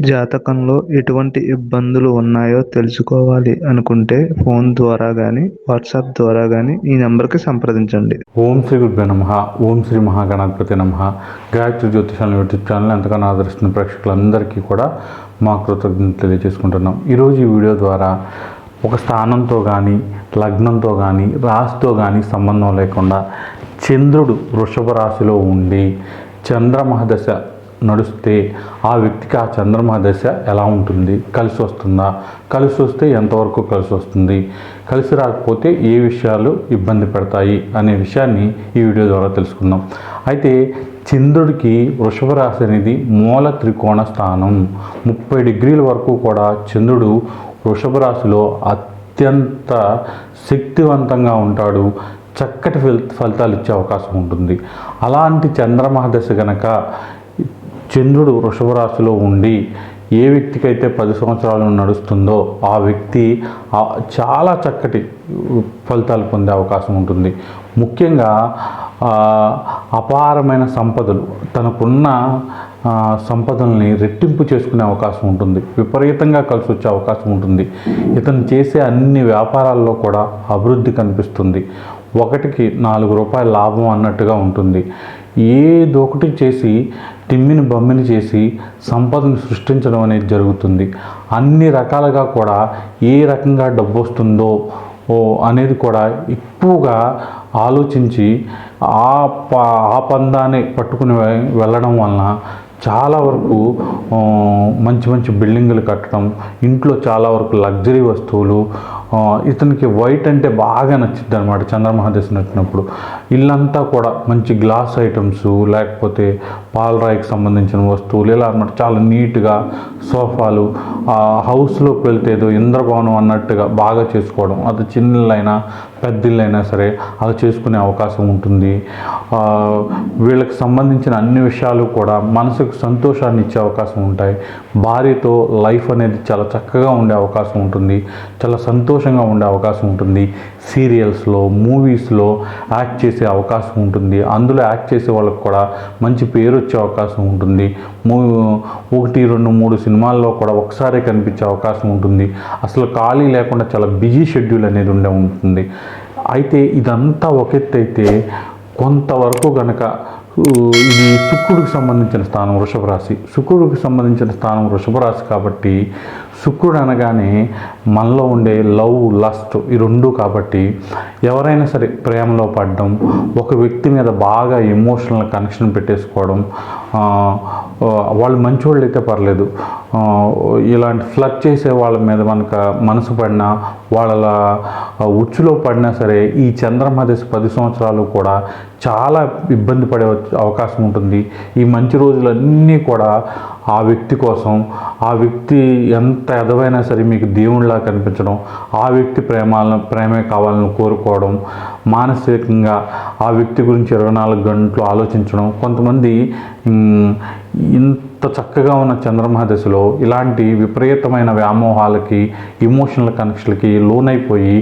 జాతకంలో ఎటువంటి ఇబ్బందులు ఉన్నాయో తెలుసుకోవాలి అనుకుంటే ఫోన్ ద్వారా కానీ వాట్సాప్ ద్వారా కానీ ఈ నెంబర్కి సంప్రదించండి. ఓం శ్రీ గురుభ్య నమ. ఓం శ్రీ మహాగణాధిపతి నమ. గాయత్రి జ్యోతిషాలను యూట్యూబ్ ఛానల్ ఎంతగానో ఆదరిస్తున్న ప్రేక్షకులందరికీ కూడా మా కృతజ్ఞతలు తెలియజేసుకుంటున్నాం. ఈరోజు ఈ వీడియో ద్వారా ఒక స్థానంతో కానీ లగ్నంతో కానీ రాశితో కానీ సంబంధం లేకుండా చంద్రుడు వృషభ రాశిలో ఉండి చంద్రమహదశ నడుస్తే ఆ వ్యక్తికి ఆ చంద్రమా దశ ఎలా ఉంటుంది? కలిసి వస్తుందా? కలిసి వస్తే ఎంతవరకు కలిసి వస్తుంది? కలిసి రాకపోతే ఏ విషయాలు ఇబ్బంది పెడతాయి? అనే విషయాన్ని ఈ వీడియో ద్వారా తెలుసుకుందాం. అయితే చంద్రుడికి వృషభ రాశి అనేది మూల త్రికోణ స్థానం. ముప్పై డిగ్రీల వరకు కూడా చంద్రుడు వృషభ రాశిలో అత్యంత శక్తివంతంగా ఉంటాడు. చక్కటి ఫలితాలు ఇచ్చే అవకాశం ఉంటుంది. అలాంటి చంద్రమహదశ గనక చంద్రుడు వృషభరాశిలో ఉండి ఏ వ్యక్తికైతే పది సంవత్సరాలు నడుస్తుందో ఆ వ్యక్తి చాలా చక్కటి ఫలితాలు పొందే అవకాశం ఉంటుంది. ముఖ్యంగా అపారమైన సంపదలు తనకున్న సంపదల్ని రెట్టింపు చేసుకునే అవకాశం ఉంటుంది. విపరీతంగా కలిసి వచ్చే అవకాశం ఉంటుంది. ఇతను చేసే అన్ని వ్యాపారాల్లో కూడా అభివృద్ధి కనిపిస్తుంది. ఒకటికి నాలుగు రూపాయల లాభం అన్నట్టుగా ఉంటుంది. ఏదో ఒకటి చేసి తిమ్మిని బమ్మిని చేసి సంపదను సృష్టించడం అనేది జరుగుతుంది. అన్ని రకాలుగా కూడా ఏ రకంగా డబ్బు వస్తుందో ఓ అనేది కూడా ఎక్కువగా ఆలోచించి ఆ ఆ పందాన్ని పట్టుకుని వెళ్ళడం వలన చాలా వరకు మంచి మంచి బిల్డింగులు కట్టడం ఇంట్లో చాలా వరకు లగ్జరీ వస్తువులు ఇతనికి వైట్ అంటే బాగా నచ్చింది అనమాట చంద్రమహాదేశ్ నచ్చినప్పుడు. ఇల్లంతా కూడా మంచి గ్లాస్ ఐటమ్స్ లేకపోతే పాలరాయికి సంబంధించిన వస్తువులు ఇలా అనమాట చాలా నీట్గా సోఫాలు హౌస్లోకి వెళ్తే ఏదో ఇంద్రభవనం అన్నట్టుగా బాగా చేసుకోవడం. అది చిన్నలైనా పెద్దిళ్ళైనా సరే అలా చేసుకునే అవకాశం ఉంటుంది. వీళ్ళకి సంబంధించిన అన్ని విషయాలు కూడా మనసుకు సంతోషాన్ని ఇచ్చే అవకాశం ఉంటాయి. భార్యతో లైఫ్ అనేది చాలా చక్కగా ఉండే అవకాశం ఉంటుంది. చాలా సంతోషంగా ఉండే అవకాశం ఉంటుంది. సీరియల్స్లో మూవీస్లో యాక్ట్ చేసే అవకాశం ఉంటుంది. అందులో యాక్ట్ చేసే వాళ్ళకి కూడా మంచి పేరు వచ్చే అవకాశం ఉంటుంది. మూవీ ఒకటి రెండు మూడు సినిమాల్లో కూడా ఒకసారి కనిపించే అవకాశం ఉంటుంది. అసలు ఖాళీ లేకుండా చాలా బిజీ షెడ్యూల్ అనేది ఉండే ఉంటుంది. అయితే ఇదంతా ఒక అయితే కొంతవరకు గనక ఇది శుక్రుడికి సంబంధించిన స్థానం వృషభ రాశి. శుక్రుడికి సంబంధించిన స్థానం వృషభ రాశి కాబట్టి శుక్రుడు అనగానే మనలో ఉండే లవ్ లస్ట్ ఈ రెండు కాబట్టి ఎవరైనా సరే ప్రేమలో పడడం ఒక వ్యక్తి మీద బాగా ఎమోషనల్ కనెక్షన్ పెట్టేసుకోవడం వాళ్ళు మంచివాళ్ళు అయితే పర్లేదు. ఇలాంటి ఫ్లడ్ చేసే వాళ్ళ మీద మనకు మనసు పడినా వాళ్ళ ఉచ్చులో పడినా సరే ఈ చంద్రమదేశ్ పది సంవత్సరాలు కూడా చాలా ఇబ్బంది పడే అవకాశం ఉంటుంది. ఈ మంచి రోజులన్నీ కూడా ఆ వ్యక్తి కోసం ఆ వ్యక్తి ఎంత ఎదవైనా సరే మీకు దేవుళ్ళలా కనిపించడం ఆ వ్యక్తి ప్రేమాలను ప్రేమే కావాలని కోరుకోవడం మానసికంగా ఆ వ్యక్తి గురించి ఇరవై నాలుగు గంటలు ఆలోచించడం కొంతమంది ఇంత చక్కగా ఉన్న చంద్రమహదశలో ఇలాంటి విపరీతమైన వ్యామోహాలకి ఇమోషనల్ కనెక్షన్లకి లోనైపోయి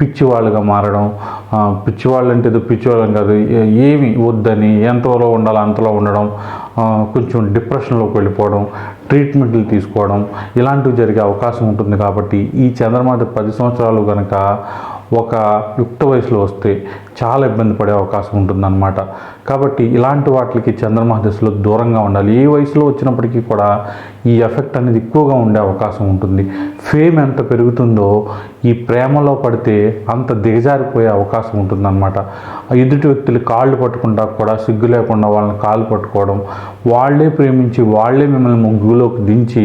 పిచ్చివాళ్ళుగా మారడం పిచ్చివాళ్ళు అంటే ఏదో పిచ్చివాళ్ళం కాదు ఏమి వద్దని ఎంతలో ఉండాలో అంతలో ఉండడం కొంచెం డిప్రెషన్లోకి వెళ్ళిపోవడం ట్రీట్మెంట్లు తీసుకోవడం ఇలాంటివి జరిగే అవకాశం ఉంటుంది కాబట్టి ఈ చంద్రమాత పది సంవత్సరాలు కనుక ఒక యుక్త వయసులో వస్తే చాలా ఇబ్బంది పడే అవకాశం ఉంటుందన్నమాట. కాబట్టి ఇలాంటి వాటికి చంద్రమహదశలో దూరంగా ఉండాలి. ఏ వయసులో వచ్చినప్పటికీ కూడా ఈ ఎఫెక్ట్ అనేది ఎక్కువగా ఉండే అవకాశం ఉంటుంది. ఫేమ్ ఎంత పెరుగుతుందో ఈ ప్రేమలో పడితే అంత దిగజారిపోయే అవకాశం ఉంటుందన్నమాట. ఎదుటి వ్యక్తులు కాళ్ళు పట్టుకుంటా కూడా సిగ్గు లేకుండా వాళ్ళని కాళ్ళు పట్టుకోవడం వాళ్ళే ప్రేమించి వాళ్ళే మిమ్మల్ని ముగ్గులోకి దించి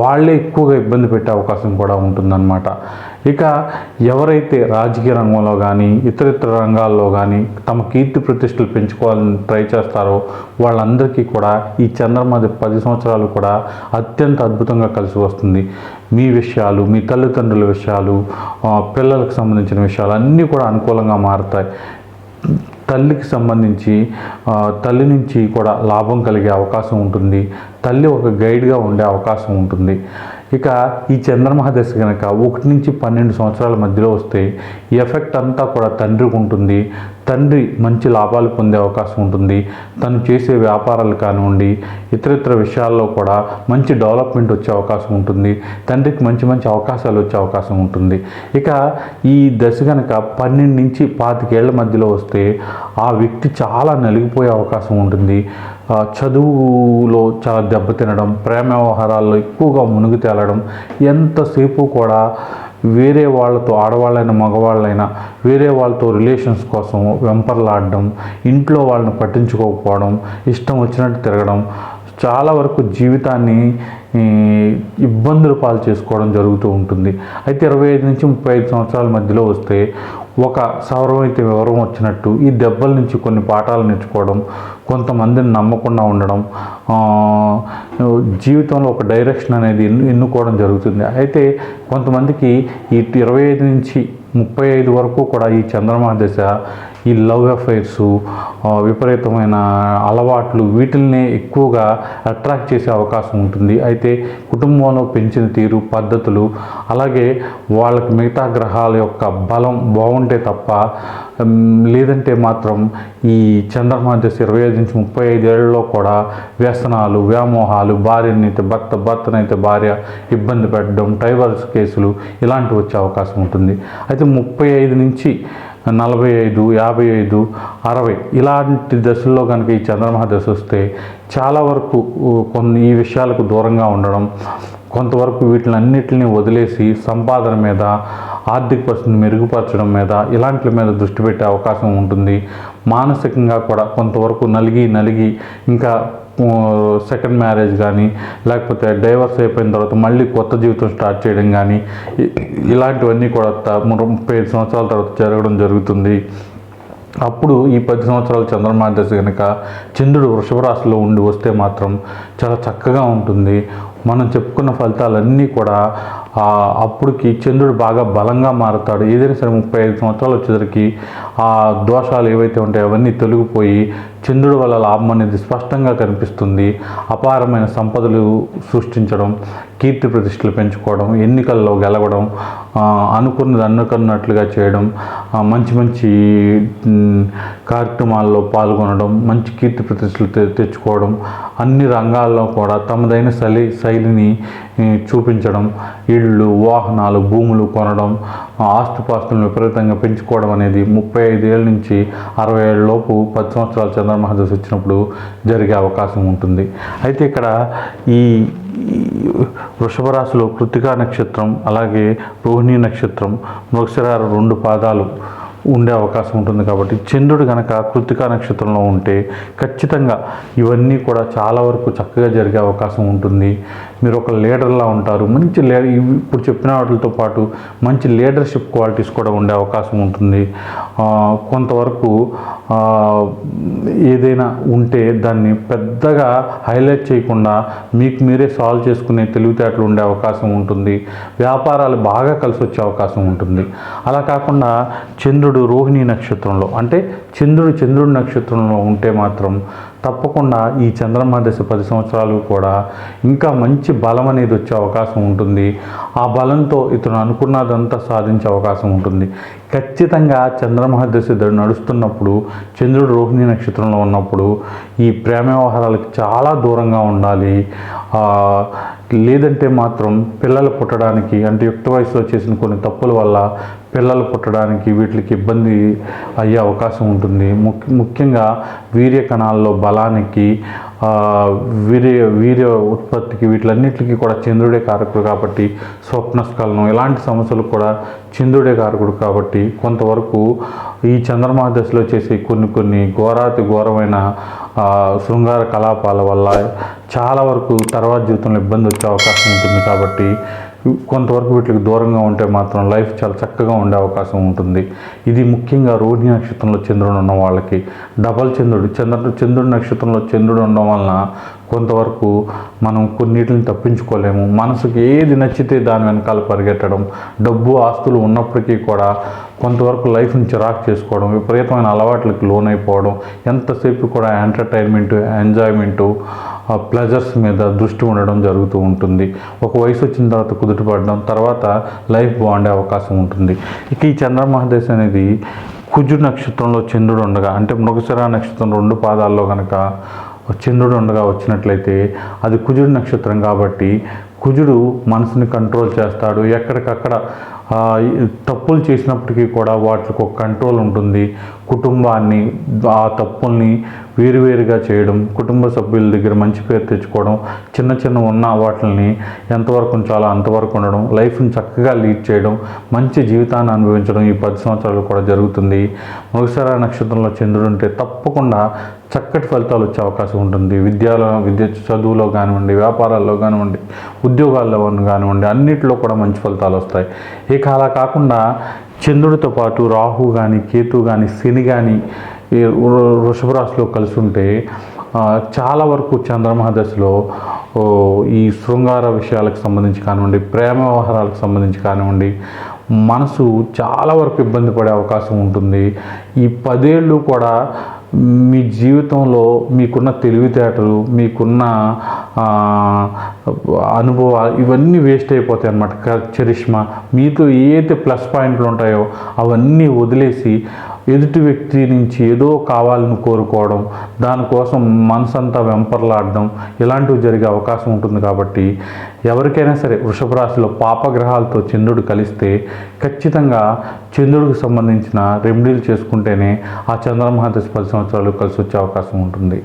వాళ్ళే ఎక్కువగా ఇబ్బంది పెట్టే అవకాశం కూడా ఉంటుందన్నమాట. ఇక ఎవరైతే రాజకీయ రంగంలో కానీ ఇతర ఇతర రంగాల్లో కానీ తమ కీర్తి ప్రతిష్టలు పెంచుకోవాలని ట్రై చేస్తారో వాళ్ళందరికీ కూడా ఈ చంద్రమది పది సంవత్సరాలు కూడా అత్యంత అద్భుతంగా కలిసి వస్తుంది. మీ విషయాలు మీ తల్లిదండ్రుల విషయాలు పిల్లలకు సంబంధించిన విషయాలు అన్నీ కూడా అనుకూలంగా మారుతాయి. తల్లికి సంబంధించి తల్లి నుంచి కూడా లాభం కలిగే అవకాశం ఉంటుంది. తల్లి ఒక గైడ్గా ఉండే అవకాశం ఉంటుంది. ఇక ఈ చంద్రమహాదశ కనుక ఒకటి నుంచి పన్నెండు సంవత్సరాల మధ్యలో వస్తే ఎఫెక్ట్ అంతా కూడా తండ్రికి ఉంటుంది. తండ్రి మంచి లాభాలు పొందే అవకాశం ఉంటుంది. తను చేసే వ్యాపారాలు కానివ్వండి ఇతరితర విషయాల్లో కూడా మంచి డెవలప్మెంట్ వచ్చే అవకాశం ఉంటుంది. తండ్రికి మంచి మంచి అవకాశాలు వచ్చే అవకాశం ఉంటుంది. ఇక ఈ దశ కనుక పన్నెండు నుంచి పాతికేళ్ళ మధ్యలో వస్తే ఆ వ్యక్తి చాలా నలిగిపోయే అవకాశం ఉంటుంది. చదువులో చాలా దెబ్బతినడం ప్రేమ వ్యవహారాల్లో ఎక్కువగా మునిగి తేలడం ఎంతసేపు కూడా వేరే వాళ్ళతో ఆడవాళ్ళైనా మగవాళ్ళైనా వేరే వాళ్ళతో రిలేషన్స్ కోసం వెంపర్లాడడం ఇంట్లో వాళ్ళని పట్టించుకోకపోవడం ఇష్టం వచ్చినట్టు తిరగడం చాలా వరకు జీవితాన్ని ఇబ్బందులు పాలు చేసుకోవడం జరుగుతూ ఉంటుంది. అయితే ఇరవై ఐదు నుంచి ముప్పై ఐదు సంవత్సరాల మధ్యలో వస్తే ఒక సౌరం వివరం వచ్చినట్టు ఈ దెబ్బల నుంచి కొన్ని పాఠాలు నేర్చుకోవడం కొంతమందిని నమ్మకుండా ఉండడం జీవితంలో ఒక డైరెక్షన్ అనేది ఎన్ను ఎన్నుకోవడం జరుగుతుంది. అయితే కొంతమందికి ఈ ఇరవై ఐదు నుంచి ముప్పై ఐదు వరకు కూడా ఈ చంద్రమా దశ ఈ లవ్ అఫైర్స్ విపరీతమైన అలవాట్లు వీటిల్నే ఎక్కువగా అట్రాక్ట్ చేసే అవకాశం ఉంటుంది. అయితే కుటుంబంలో పెంచిన తీరు పద్ధతులు అలాగే వాళ్ళకి మిగతా గ్రహాల యొక్క బలం బాగుంటే తప్ప లేదంటే మాత్రం ఈ చంద్రమా దశ ఇరవై ఐదు నుంచి ముప్పై ఐదేళ్ళలో కూడా వ్యసనాలు వ్యామోహాలు భార్యనైతే భర్త భర్తనైతే భార్య ఇబ్బంది పెట్టడం డైవర్స్ కేసులు ఇలాంటివి వచ్చే అవకాశం ఉంటుంది. అయితే ముప్పై ఐదు నుంచి నలభై ఐదు యాభై ఐదు అరవై ఇలాంటి దశల్లో కనుక ఈ చంద్రమహ దశ వస్తే చాలా వరకు కొన్ని ఈ విషయాలకు దూరంగా ఉండడం కొంతవరకు వీటిని అన్నిటిని వదిలేసి సంపాదన మీద ఆర్థిక పరిస్థితిని మెరుగుపరచడం మీద ఇలాంటి మీద దృష్టి పెట్టే అవకాశం ఉంటుంది. మానసికంగా కూడా కొంతవరకు నలిగి నలిగి ఇంకా సెకండ్ మ్యారేజ్ కానీ లేకపోతే డైవర్స్ అయిపోయిన తర్వాత మళ్ళీ కొత్త జీవితం స్టార్ట్ చేయడం కానీ ఇలాంటివన్నీ కూడా త- ముప్పై ఐదు సంవత్సరాల తర్వాత జరగడం జరుగుతుంది. అప్పుడు ఈ పది సంవత్సరాల చంద్రమా దశ కనుక చంద్రుడు వృషభ రాశిలో ఉండి వస్తే మాత్రం చాలా చక్కగా ఉంటుంది. మనం చెప్పుకున్న ఫలితాలన్నీ కూడా అప్పటికి చంద్రుడు బాగా బలంగా మారుతాడు. ఏదైనా సరే ముప్పై ఐదు సంవత్సరాలు వచ్చేసరికి ఆ దోషాలు ఏవైతే ఉంటాయో అవన్నీ తొలగిపోయి చంద్రుడు వల్ల లాభం అనేది స్పష్టంగా కనిపిస్తుంది. అపారమైన సంపదలు సృష్టించడం కీర్తి ప్రతిష్టలు పెంచుకోవడం ఎన్నికల్లో గెలవడం అనుకున్నది అనుకున్నట్లుగా చేయడం మంచి మంచి కార్యక్రమాల్లో పాల్గొనడం మంచి కీర్తి ప్రతిష్టలు తె- తెచ్చుకోవడం అన్ని రంగాల్లో కూడా తమదైన శైలి శైలిని చూపించడం ఇళ్ళు వాహనాలు భూములు కొనడం ఆస్తుపాస్తులను విపరీతంగా పెంచుకోవడం అనేది ముప్పై ఐదేళ్ళ నుంచి అరవై ఏళ్ళ లోపు పది సంవత్సరాలు చంద్రమహాదశ వచ్చినప్పుడు జరిగే అవకాశం ఉంటుంది. అయితే ఇక్కడ ఈ వృషభ రాశిలో కృతికా నక్షత్రం అలాగే రోహిణి నక్షత్రం మృగశిర రెండు పాదాలు ఉండే అవకాశం ఉంటుంది కాబట్టి చంద్రుడు కనుక కృతికా నక్షత్రంలో ఉంటే ఖచ్చితంగా ఇవన్నీ కూడా చాలా వరకు చక్కగా జరిగే అవకాశం ఉంటుంది. మీరు ఒక లీడర్లా ఉంటారు. మంచి లే ఇప్పుడు చెప్పిన వాటితో పాటు మంచి లీడర్షిప్ క్వాలిటీస్ కూడా ఉండే అవకాశం ఉంటుంది. కొంతవరకు ఏదైనా ఉంటే దాన్ని పెద్దగా హైలైట్ చేయకుండా మీకు మీరే సాల్వ్ చేసుకునే తెలివితేటలు ఉండే అవకాశం ఉంటుంది. వ్యాపారాలు బాగా కలిసి వచ్చే అవకాశం ఉంటుంది. అలా కాకుండా చంద్రుడు రోహిణి నక్షత్రంలో అంటే చంద్రుడు చంద్రుడి నక్షత్రంలో ఉంటే మాత్రం తప్పకుండా ఈ చంద్రమా దశ పది సంవత్సరాలు కూడా ఇంకా మంచి బలం అనేది వచ్చే అవకాశం ఉంటుంది. ఆ బలంతో ఇతను అనుకున్నదంతా సాధించే అవకాశం ఉంటుంది. ఖచ్చితంగా చంద్రమహ దశ నడుస్తున్నప్పుడు చంద్రుడు రోహిణి నక్షత్రంలో ఉన్నప్పుడు ఈ ప్రేమ వ్యవహారాలకు చాలా దూరంగా ఉండాలి. లేదంటే మాత్రం పిల్లలు పుట్టడానికి అంటే యుక్త వయసులో చేసిన కొన్ని తప్పుల వల్ల పిల్లలు పుట్టడానికి వీటికి ఇబ్బంది అయ్యే అవకాశం ఉంటుంది. ముఖ్య ముఖ్యంగా వీర్య కణాల్లో బలానికి వీర్య వీర్య ఉత్పత్తికి వీటిలన్నిటికీ కూడా చంద్రుడే కారకుడు కాబట్టి స్వప్నస్ఖలనం ఇలాంటి సమస్యలు కూడా చంద్రుడే కారకుడు కాబట్టి కొంతవరకు ఈ చంద్రమా దశలో చేసే కొన్ని కొన్ని ఘోరాతి ఘోరమైన శృంగార కలాపాల వల్ల చాలా వరకు తర్వాత జీవితంలో ఇబ్బంది వచ్చే అవకాశం ఉంటుంది కాబట్టి కొంతవరకు వీటికి దూరంగా ఉంటే మాత్రం లైఫ్ చాలా చక్కగా ఉండే అవకాశం ఉంటుంది. ఇది ముఖ్యంగా రోహిణి నక్షత్రంలో చంద్రుడు ఉన్న వాళ్ళకి డబల్ చంద్రుడు. చంద్రుడు చంద్రుడి నక్షత్రంలో చంద్రుడు ఉండడం వలన కొంతవరకు మనం కొన్నిటిని తప్పించుకోలేము. మనసుకి ఏది నచ్చితే దాని వెనకాల పరిగెట్టడం డబ్బు ఆస్తులు ఉన్నప్పటికీ కూడా కొంతవరకు లైఫ్ని చిరాకు చేసుకోవడం విపరీతమైన అలవాట్లకు లోనైపోవడం ఎంతసేపు కూడా ఎంటర్టైన్మెంట్ ఎంజాయ్మెంటు ప్లెజర్స్ మీద దృష్టి ఉండడం జరుగుతూ ఉంటుంది. ఒక వయసు వచ్చిన తర్వాత కుదుటపడడం తర్వాత లైఫ్ బాగుండే అవకాశం ఉంటుంది. ఇక ఈ చంద్రమహాదేశ్ అనేది కుజు నక్షత్రంలో చంద్రుడు ఉండగా అంటే మృగశిర నక్షత్రం రెండు పాదాల్లో కనుక చంద్రుడు ఉండగా వచ్చినట్లయితే అది కుజుడు నక్షత్రం కాబట్టి కుజుడు మనసుని కంట్రోల్ చేస్తాడు. ఎక్కడికక్కడ తప్పులు చేసినప్పటికీ కూడా వాటికి ఒక కంట్రోల్ ఉంటుంది. కుటుంబాన్ని ఆ తప్పుల్ని వేరువేరుగా చేయడం కుటుంబ సభ్యుల దగ్గర మంచి పేరు తెచ్చుకోవడం చిన్న చిన్న ఉన్న వాటిని ఎంతవరకు ఉంచాలో అంతవరకు ఉండడం లైఫ్ని చక్కగా లీడ్ చేయడం మంచి జీవితాన్ని అనుభవించడం ఈ పది సంవత్సరాలు కూడా జరుగుతుంది. మృగశిర నక్షత్రంలో చంద్రుడు ఉంటే తప్పకుండా చక్కటి ఫలితాలు వచ్చే అవకాశం ఉంటుంది. విద్యలో విద్య చదువులో కానివ్వండి వ్యాపారాల్లో కానివ్వండి ఉద్యోగాల్లో కానివ్వండి అన్నిటిలో కూడా మంచి ఫలితాలు వస్తాయి. ఇక అలా కాకుండా చంద్రుడితో పాటు రాహు కానీ కేతు కానీ శని కానీ ఈ వృషభ రాశిలో కలిసి ఉంటే చాలా వరకు చంద్రమహ దశలో ఈ శృంగార విషయాలకు సంబంధించి కానివ్వండి ప్రేమ వ్యవహారాలకు సంబంధించి కానివ్వండి మనసు చాలా వరకు ఇబ్బంది పడే అవకాశం ఉంటుంది. ఈ పదేళ్ళు కూడా మీ జీవితంలో మీకున్న తెలివితేటలు మీకున్న అనుభవాలు ఇవన్నీ వేస్ట్ అయిపోతాయి అన్నమాట. క- చరిష్మా మీతో ఏదైతే ప్లస్ పాయింట్లు ఉంటాయో అవన్నీ వదిలేసి ఎదుటి వ్యక్తి నుంచి ఏదో కావాలని కోరుకోవడం దానికోసం మనసంతా వెంపర్లాడడం ఇలాంటివి జరిగే అవకాశం ఉంటుంది కాబట్టి ఎవరికైనా సరే వృషభ రాశిలో పాపగ్రహాలతో చంద్రుడు కలిస్తే ఖచ్చితంగా చంద్రుడికి సంబంధించిన రెమెడీలు చేసుకుంటేనే ఆ చంద్రమహాదశ పది సంవత్సరాలు కలిసి వచ్చే అవకాశం ఉంటుంది.